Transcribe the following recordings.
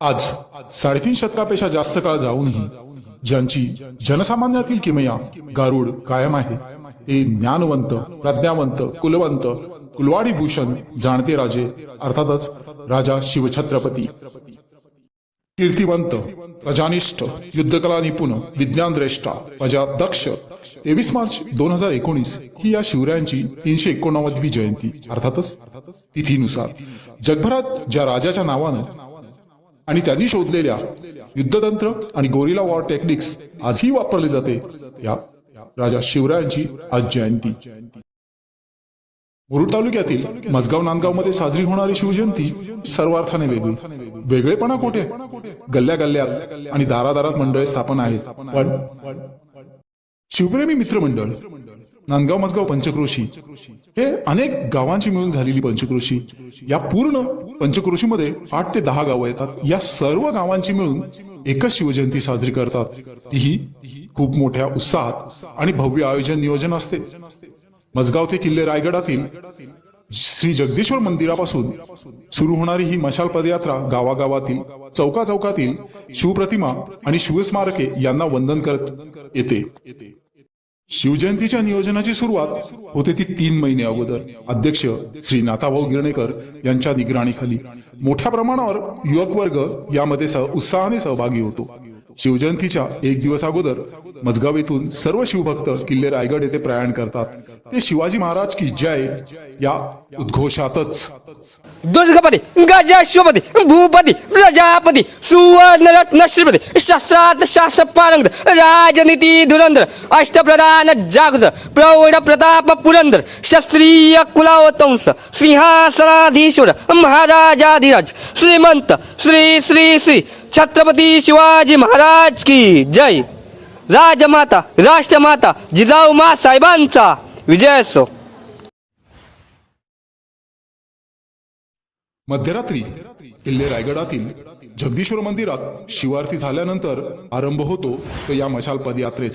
आज साडेतीन शतकापेक्षा जास्त काळ जाऊनही ज्यांची जनसामान्यातील किमया गारुड कायम आहे ते ज्ञानवंत प्रज्ञावंत कुलवंत कुलवाडी भूषण जाणते राजे अर्थातच राजा शिवछत्रपती. कीर्तिवंत प्रजानिष्ठ युद्धकला निपुण विज्ञान द्रेष्टा प्रजादक्ष तेवीस मार्च दोन हजार एकोणीस ही या शिवरायांची तीनशे एकोणावदवी जयंती अर्थातच तिथीनुसार. जगभरात ज्या राजाच्या नावानं आणि त्यांनी शोधलेल्या युद्धतंत्र आणि गोरिला वॉर टेक्निक्स आजही वापरले जाते. या राजा शिवरायांची आज जयंती. मुरुड तालुक्यातील मजगाव नांदगावमध्ये साजरी होणारी शिवजयंती सर्वार्थाने वेगळी. वेगळेपणा कुठे? गल्ल्या गल्ल्यात आणि दारादारात मंडळे स्थापन आहेत. पण शिवप्रेमी मित्रमंडळ नांदगाव मजगाव पंचक्रोशी. हे अनेक गावांची मिळून झालेली पंचक्रोशी. या पूर्ण पंचक्रोशीमध्ये आठ ते दहा गावं येतात. या सर्व गावांची मिळून एकच शिवजयंती साजरी करतात. तीही खूप मोठ्या उत्साहात आणि भव्य आयोजन नियोजन असते. मजगाव ते किल्ले रायगडातील श्री जगदीश्वर मंदिरापासून सुरू होणारी ही मशाल पदयात्रा गावागावातील चौका चौकातील शिवप्रतिमा आणि शिवस्मारके यांना वंदन करत येते. शिवजयंतीच्या नियोजनाची सुरुवात होते ती तीन महिने अगोदर. अध्यक्ष श्री नाथाभाऊ गिरणेकर यांच्या निगराणीखाली. मोठ्या प्रमाणावर युवक वर्ग यामध्ये सह उत्साहाने सहभागी होतो. शिवजयंतीच्या एक दिवस अगोदर मजगाव येथून सर्व शिवभक्त किल्ले रायगड येथे प्रयाण करतात. ते शिवाजी महाराज की जय या उद्घोषातच. दुर्गपती गजाश्वपती भूपती प्रजापती सुवर्ण रत्न श्रीपती शास्त्रात शास्त्र पारंग राजनीती धुरंधर अष्टप्रधान जागृत प्रौढ प्रताप पुरंदर क्षत्रिय कुलावतंस सिंहासनाधीश्वर महाराजाधिराज श्रीमंत श्री श्री श्री छत्रपती शिवाजी महाराज की जय. राजमाता राष्ट्रमाता जिजाऊ मा साहेबांचा विजय असो मध्यरात्री किल्ले रायगडातील जगदीश्वर मंदिरात शिवारती झाल्यानंतर आरंभ होतो तो या मशाल पदयात्रेचा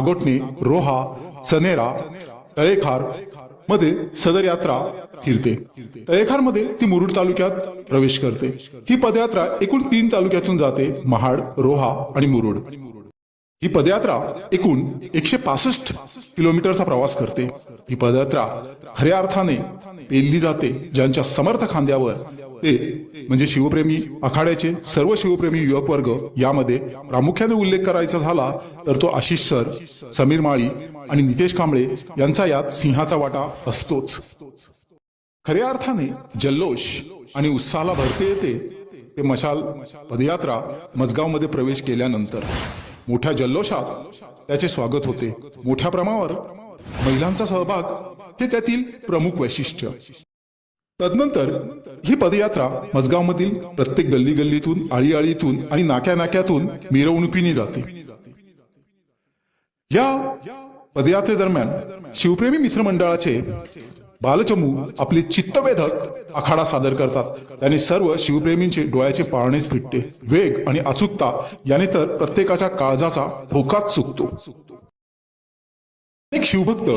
नागोटणे रोहा चनेरा तळेखारमध्ये सदर यात्रा फिरते. तळेखारमध्ये ती मुरुड तालुक्यात प्रवेश करते. ही पदयात्रा एकूण तीन तालुक्यातून जाते महाड रोहा आणि मुरुड. ही पदयात्रा एकूण एकशे पासष्ट किलोमीटरचा प्रवास करते. ही पदयात्रा खऱ्या अर्थाने पेलली जाते ज्यांच्या समर्थ खांद्यावर ते म्हणजे शिवप्रेमी आखाड्याचे सर्व शिवप्रेमी युवक वर्ग यामध्ये प्रामुख्याने उल्लेख करायचा झाला तर तो आशिष सर समीर माळी आणि नितेश कांबळे यांचा यात सिंहाचा वाटा असतोच. खऱ्या अर्थाने जल्लोष आणि उत्साहाला भरते येते ते मशाल पदयात्रा मजगावमध्ये प्रवेश केल्यानंतर. मोठ्या जल्लोषात त्याचे स्वागत होते. मोठ्या प्रमाणावर महिलांचा सहभाग हे त्यातील प्रमुख वैशिष्ट्य. तदनंतर ही पदयात्रा मजगावमधील प्रत्येक गल्ली गल्लीतून आळी आळीतून आणि नाक्या नाक्यातून मिरवणुकीने जाते. या पदयात्रेदरम्यान शिवप्रेमी मित्रमंडळाचे बालचमू आपले चित्तवेधक आखाडा सादर करतात. त्याने सर्व शिवप्रेमींचे डोळ्याचे पाळणेच फिटते. वेग आणि अचूकता याने तर प्रत्येकाच्या काळजाचा भोकाच चुकतो अनेक शिवभक्त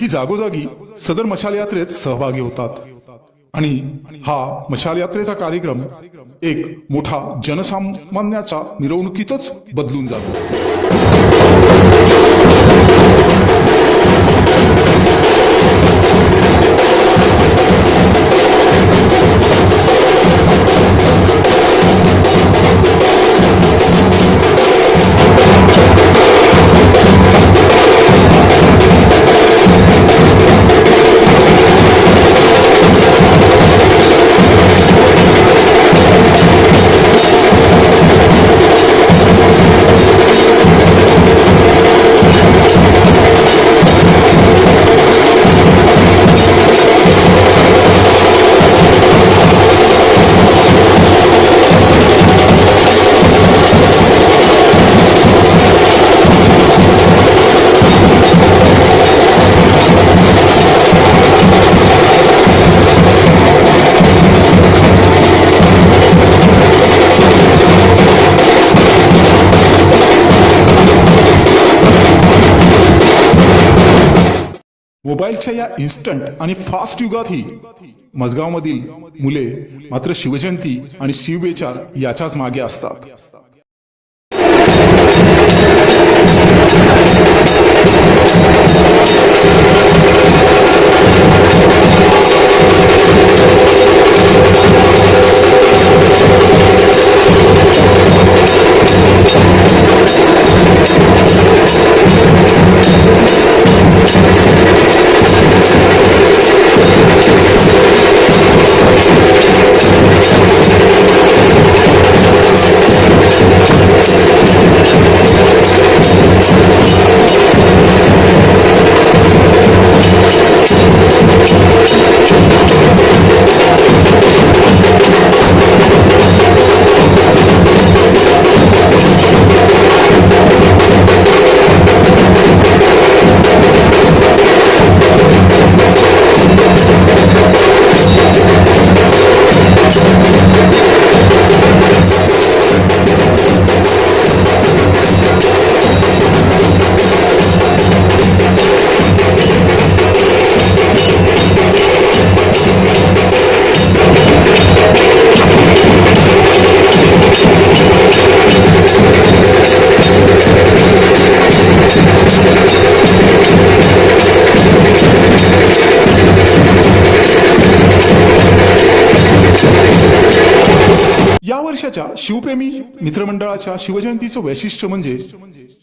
ही जागोजागी सदर मशाल यात्रेत सहभागी होतात. आणि हा मशाल यात्रेचा कार्यक्रम एक मोठा जनसामान्याचा मिरवणुकीतच बदलून जातो. मोबाईलच्या या इन्स्टंट आणि फास्ट युगातही मजगावमधील मुले मात्र शिवजयंती आणि शिवविचार याच्याच मागे असतात. पुण्याच्या शिवप्रेमी मित्रमंडळाच्या शिवजयंतीचं वैशिष्ट्य म्हणजे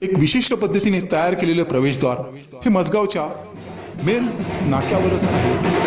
एक विशिष्ट पद्धतीने तयार केलेले प्रवेशद्वार हे मजगावच्या मेन नाक्यावरच आहे.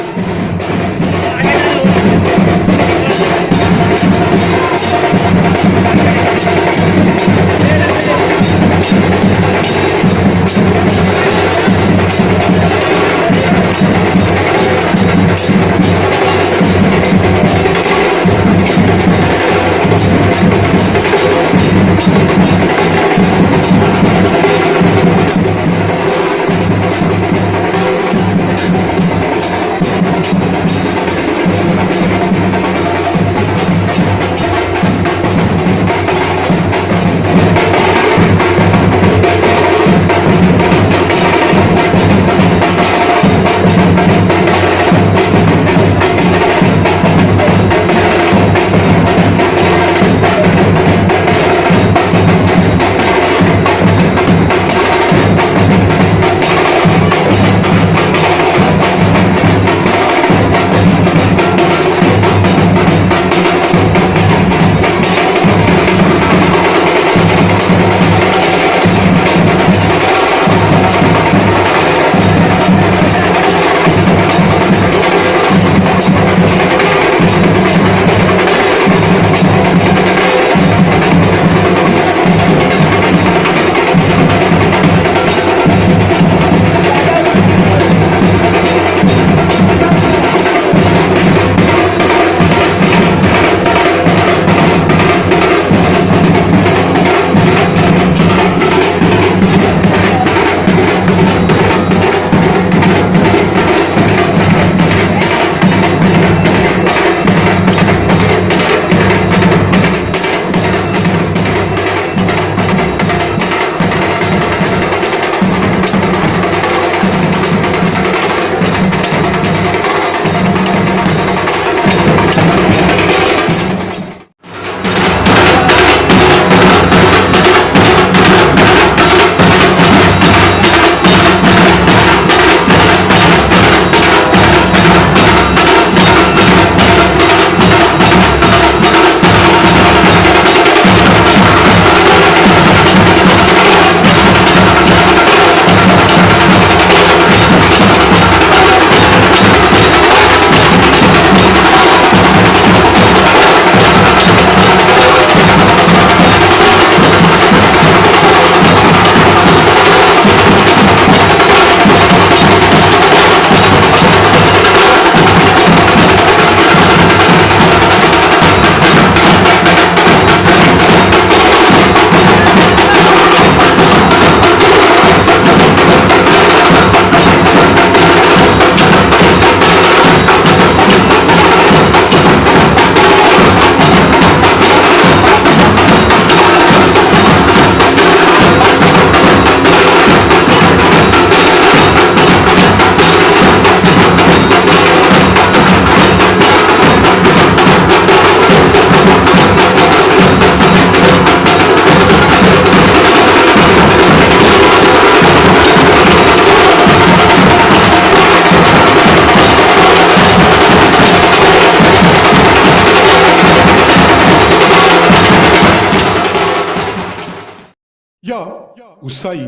उत्साही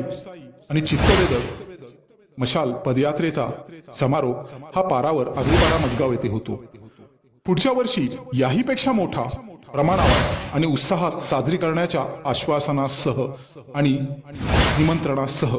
आणि चित्तवेधक मशाल पदयात्रेचा समारोप हा पारावर अग्निपारा मजगाव येथे होतो. पुढच्या वर्षी याही पेक्षा मोठा प्रमाणावर आणि उत्साहात साजरी करण्याच्या आश्वासनासह आणि निमंत्रणासह.